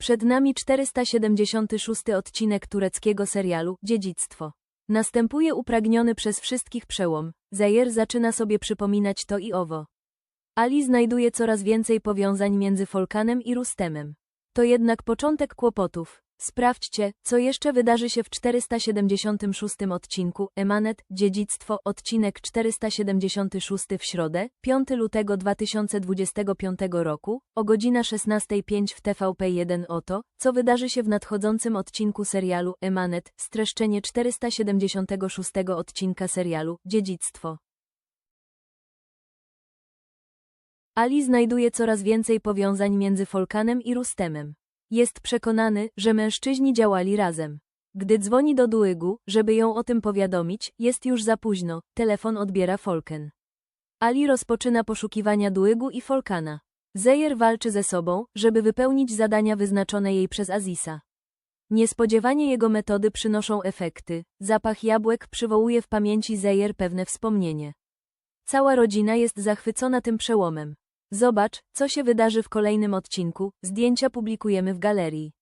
Przed nami 476 odcinek tureckiego serialu Dziedzictwo. Następuje upragniony przez wszystkich przełom. Zajer zaczyna sobie przypominać to i owo. Ali znajduje coraz więcej powiązań między Folkanem i Rustemem. To jednak początek kłopotów. Sprawdźcie, co jeszcze wydarzy się w 476 odcinku Emanet Dziedzictwo odcinek 476 w środę, 5 lutego 2025 roku, o godzina 16.05 w TVP1 oto, co wydarzy się w nadchodzącym odcinku serialu Emanet, streszczenie 476 odcinka serialu Dziedzictwo. Ali znajduje coraz więcej powiązań między Folkanem i Rustemem. Jest przekonany, że mężczyźni działali razem. Gdy dzwoni do Duigu, żeby ją o tym powiadomić, jest już za późno, telefon odbiera Folken. Ali rozpoczyna poszukiwania Duigu i Folkana. Zejer walczy ze sobą, żeby wypełnić zadania wyznaczone jej przez Azisa. Niespodziewanie jego metody przynoszą efekty. Zapach jabłek przywołuje w pamięci Zejer pewne wspomnienie. Cała rodzina jest zachwycona tym przełomem. Zobacz, co się wydarzy w kolejnym odcinku. Zdjęcia publikujemy w galerii.